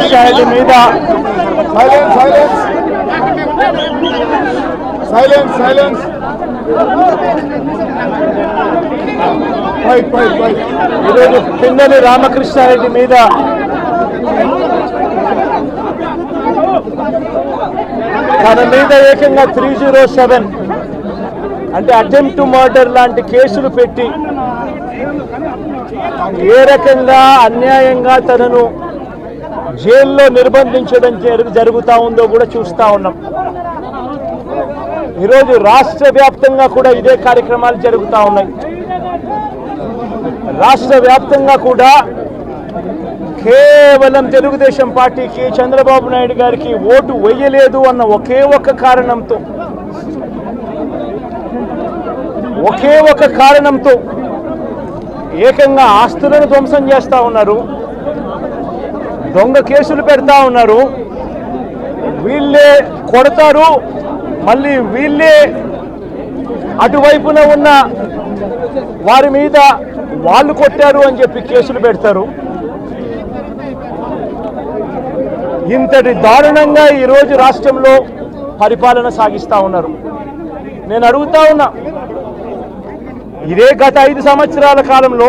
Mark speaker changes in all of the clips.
Speaker 1: రామకృష్ణారెడ్డి మీద.
Speaker 2: Silence silence silence silence
Speaker 1: ఈరోజు పిన్నెలి రామకృష్ణారెడ్డి మీద. తన మీద ఏకంగా త్రీ జీరో సెవెన్ అంటే అటెంప్ట్ టు మర్డర్ లాంటి కేసులు పెట్టి ఏ రకంగా అన్యాయంగా తనను జైల్లో నిర్బంధించడం జరుగు- ఉందో కూడా చూస్తూ ఉన్నాం. ఈరోజు రాష్ట్ర వ్యాప్తంగా కూడా ఇదే కార్యక్రమాలు జరుగుతూ ఉన్నాయి. రాష్ట్ర వ్యాప్తంగా కూడా కేవలం తెలుగుదేశం పార్టీకి చంద్రబాబు నాయుడు గారికి ఓటు వేయలేదు అన్న ఒకే ఒక్క కారణంతో. ఒకే ఒక కారణంతో ఏకంగా ఆస్తులను ధ్వంసం చేస్తూ ఉన్నారు. దొంగ కేసులు పెడతా ఉన్నారు. వీళ్ళే కొడతారు. మళ్ళీ వీళ్ళే అటువైపున ఉన్న వారి మీద వాళ్ళు కొట్టారు అని చెప్పి కేసులు పెడతారు. ఇంతటి దారుణంగా ఈరోజు రాష్ట్రంలో పరిపాలన సాగిస్తూ ఉన్నారు. నేను అడుగుతా ఉన్నా ఇదే గత ఐదు సంవత్సరాల కాలంలో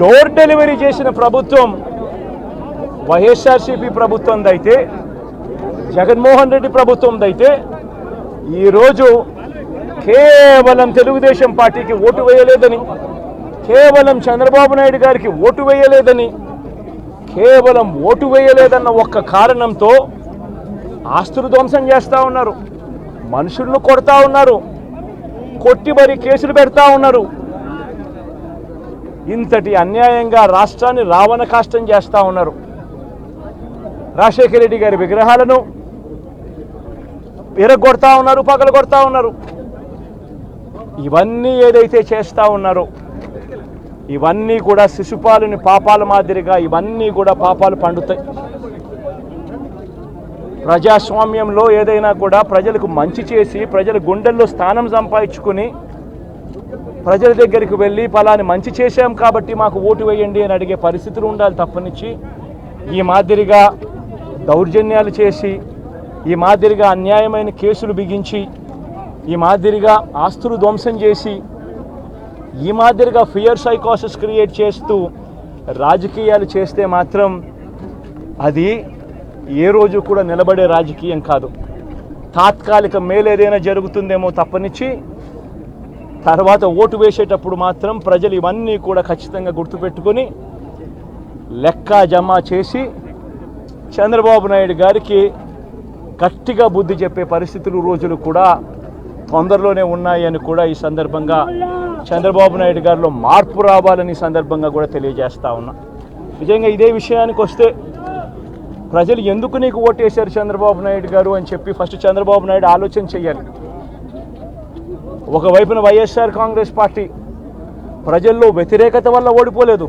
Speaker 1: డోర్ డెలివరీ చేసిన ప్రభుత్వం వైఎస్ఆర్సీపీ ప్రభుత్వందైతే జగన్మోహన్ రెడ్డి ప్రభుత్వందైతే ఈరోజు కేవలం తెలుగుదేశం పార్టీకి ఓటు వేయలేదని కేవలం చంద్రబాబు నాయుడు గారికి ఓటు వేయలేదని కేవలం ఓటు వేయలేదన్న ఒక్క కారణంతో ఆస్తులు ధ్వంసం చేస్తూ ఉన్నారు మనుషులను కొడతా ఉన్నారు కొట్టి మరి కేసులు పెడతా ఉన్నారు. ఇంతటి అన్యాయంగా రాష్ట్రాన్ని రావణ కాష్టం చేస్తూ ఉన్నారు. రాజశేఖర రెడ్డి గారి విగ్రహాలను ఎరగొడతా ఉన్నారు పగలు కొడతా ఉన్నారు. ఇవన్నీ ఏదైతే చేస్తూ ఉన్నారో ఇవన్నీ కూడా శిశుపాలుని పాపాల మాదిరిగా ఇవన్నీ కూడా పాపాలు పండుతాయి. ప్రజాస్వామ్యంలో ఏదైనా కూడా ప్రజలకు మంచి చేసి ప్రజల గుండెల్లో స్థానం సంపాదించుకుని ప్రజల దగ్గరికి వెళ్ళి ఫలాని మంచి చేశాం కాబట్టి మాకు ఓటు వేయండి అని అడిగే పరిస్థితులు ఉండాలి తప్పనిచ్చి. ఈ మాదిరిగా దౌర్జన్యాలు చేసి ఈ మాదిరిగా అన్యాయమైన కేసులు బిగించి ఈ మాదిరిగా ఆస్తులు ధ్వంసం చేసి ఈ మాదిరిగా ఫియర్ సైకాసిస్ క్రియేట్ చేస్తూ రాజకీయాలు చేస్తే మాత్రం అది ఏ రోజు కూడా నిలబడే రాజకీయం కాదు. తాత్కాలిక మేలు ఏదైనా జరుగుతుందేమో తప్పనిచ్చి తర్వాత ఓటు వేసేటప్పుడు మాత్రం ప్రజలు ఇవన్నీ కూడా ఖచ్చితంగా గుర్తుపెట్టుకొని లెక్క జమ చేసి చంద్రబాబు నాయుడు గారికి గట్టిగా బుద్ధి చెప్పే పరిస్థితులు రోజులు కూడా తొందరలోనే ఉన్నాయని కూడా ఈ సందర్భంగా చంద్రబాబు నాయుడు గారిలో మార్పు రావాలని సందర్భంగా కూడా తెలియజేస్తా ఉన్నా. నిజంగా ఇదే విషయానికి వస్తే ప్రజలు ఎందుకు నీకు ఓటేశారు చంద్రబాబు నాయుడు గారు అని చెప్పి ఫస్ట్ చంద్రబాబు నాయుడు ఆలోచన చెయ్యాలి ఒకవైపున వైఎస్ఆర్ కాంగ్రెస్ పార్టీ ప్రజల్లో వ్యతిరేకత వల్ల ఓడిపోలేదు.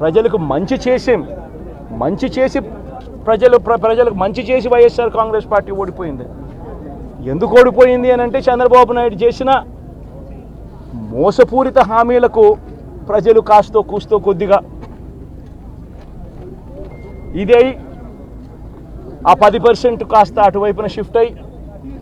Speaker 1: ప్రజలకు మంచి చేసి మంచి చేసి ప్రజలు ప్ర- ప్రజలకు మంచి చేసి వైఎస్ఆర్ కాంగ్రెస్ పార్టీ ఓడిపోయింది. ఎందుకు ఓడిపోయింది అని అంటే చంద్రబాబు నాయుడు చేసిన మోసపూరిత హామీలకు ప్రజలు కాస్తో కూస్తో కొద్దిగా ఇదే ఆ పది పర్సెంట్ కాస్త అటువైపున షిఫ్ట్ అయ్యి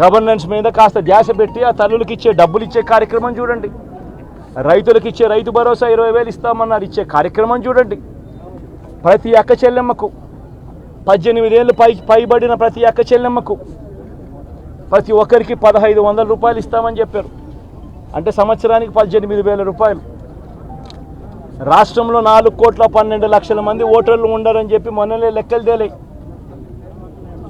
Speaker 1: గవర్నెన్స్ మీద కాస్త ధ్యాస పెట్టి ఆ తల్లులకి ఇచ్చే డబ్బులు ఇచ్చే కార్యక్రమం చూడండి. రైతులకు ఇచ్చే రైతు భరోసా ఇరవై వేలు ఇస్తామన్నారు. ఇచ్చే కార్యక్రమం చూడండి. ప్రతి అక్క చెల్లెమ్మకు. పద్దెనిమిదేళ్ళు పై పైబడిన ప్రతి అక్క చెల్లెమ్మకు. ప్రతి ఒక్కరికి పదహైదు వందల రూపాయలు ఇస్తామని చెప్పారు. అంటే సంవత్సరానికి పద్దెనిమిది వేల రూపాయలు. రాష్ట్రంలో నాలుగు కోట్ల పన్నెండు లక్షల మంది ఓటర్లు ఉండరని చెప్పి మొన్నలే లెక్కలు తేలాయి.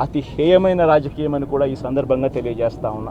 Speaker 1: అతి హేయమైన రాజకీయం అని కూడా ఈ సందర్భంగా తెలియజేస్తా ఉన్నా.